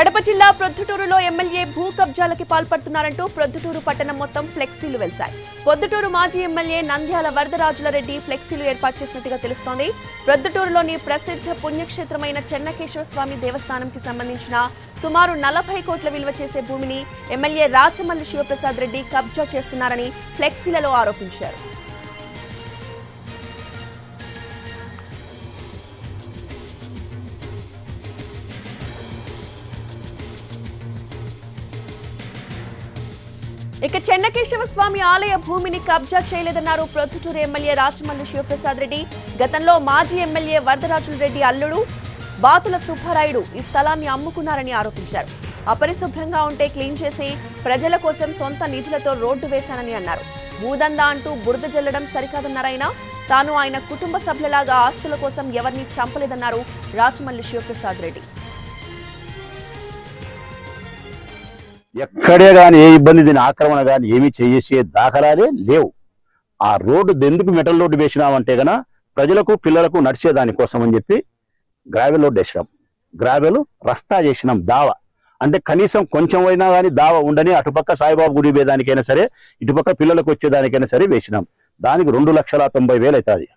కడప జిల్లా ప్రొద్దుటూరులో ఎమ్మెల్యే భూ కబ్జాలకి పాల్పడుతున్నారంటూ ప్రొద్దుటూరు పట్టణం మొత్తం ఫ్లెక్సీలు వెలిశాయి. పొద్దుటూరు మాజీ ఎమ్మెల్యే నంద్యాల వరదరాజుల రెడ్డి ఫ్లెక్సీలు ఏర్పాటు చేసినట్టుగా తెలుస్తోంది. ప్రొద్దుటూరులోని ప్రసిద్ధ పుణ్యక్షేత్రమైన చెన్నకేశ్వర స్వామి దేవస్థానంకి సంబంధించిన సుమారు నలభై కోట్ల విలువ చేసే భూమిని ఎమ్మెల్యే రాచమల్లి శివప్రసాద్ రెడ్డి కబ్జా చేస్తున్నారని ఫ్లెక్సీలలో ఆరోపించారు. ఇక చెన్నకేశవ స్వామి ఆలయ భూమిని కబ్జా చేయలేదన్నారు ప్రొద్దుటూరు ఎమ్మెల్యే రాచమల్లి శివప్రసాద్ రెడ్డి. గతంలో మాజీ ఎమ్మెల్యే వరదరాజుల రెడ్డి అల్లుడు బాతుల సుబ్బారాయుడు ఈ స్థలాన్ని అమ్ముకున్నారని ఆరోపించారు. అపరిశుభ్రంగా ఉంటే క్లీన్ చేసి ప్రజల కోసం సొంత నిధులతో రోడ్డు వేశానని అన్నారు. భూదందా అంటూ బురద జల్లడం సరికాదన్నారైనా తాను ఆయన కుటుంబ సభ్యులాగా ఆస్తుల కోసం ఎవరిని చంపలేదన్నారు రాచమల్లి శివప్రసాద్ రెడ్డి. ఎక్కడే కానీ ఏ ఇబ్బంది దీని ఆక్రమణ కానీ ఏమీ చేసే దాఖలాలే లేవు. ఆ రోడ్డు ఎందుకు మెటల్ రోడ్డు వేసినామంటే గన ప్రజలకు పిల్లలకు నడిచే దానికోసం అని చెప్పి గ్రావెల్ రోడ్డు వేసినాం. గ్రావెల్ రస్తా చేసినాం దావ. అంటే కనీసం కొంచెం అయినా కానీ దావ ఉండని అటుపక్క సాయిబాబు గుడి వేదానికైనా సరే ఇటుపక్క పిల్లలకు వచ్చేదానికైనా సరే వేసినాం. దానికి రెండు లక్షల తొంభై వేలు అవుతుంది.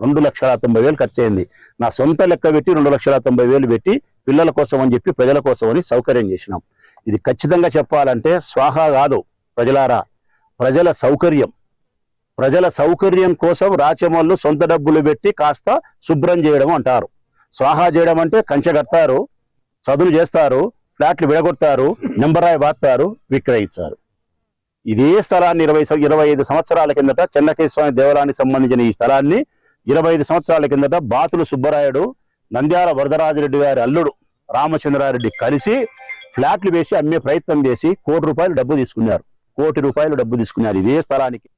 రెండు లక్షల తొంభై వేలు ఖర్చు అయింది. నా సొంత లెక్క పెట్టి రెండు లక్షల తొంభై వేలు పెట్టి పిల్లల కోసం అని చెప్పి ప్రజల కోసం అని సౌకర్యం చేసినాం. ఇది ఖచ్చితంగా చెప్పాలంటే స్వాహా కాదు ప్రజలారా. ప్రజల సౌకర్యం. ప్రజల సౌకర్యం కోసం రాచమల్లు సొంత డబ్బులు పెట్టి కాస్త శుభ్రం చేయడం అంటారు. స్వాహా చేయడం అంటే కంచె కడతారు చదును చేస్తారు ఫ్లాట్లు విడగొడతారు నెంబరాయి బాస్తారు విక్రయిస్తారు. ఇదే స్థలాన్ని ఇరవై ఇరవై ఐదు సంవత్సరాల కిందట చెన్నకేశ్వర స్వామి దేవాలయానికి సంబంధించిన ఈ స్థలాన్ని ఇరవై ఐదు సంవత్సరాల కిందట బాతులు సుబ్బరాయుడు నంద్యాల వరదరాజిరెడ్డి గారి అల్లుడు రామచంద్రారెడ్డి కలిసి ఫ్లాట్లు వేసి అమ్మే ప్రయత్నం చేసి కోటి రూపాయలు డబ్బు తీసుకున్నారు. కోటి రూపాయలు డబ్బు తీసుకున్నారు. ఇదే స్థలానికి.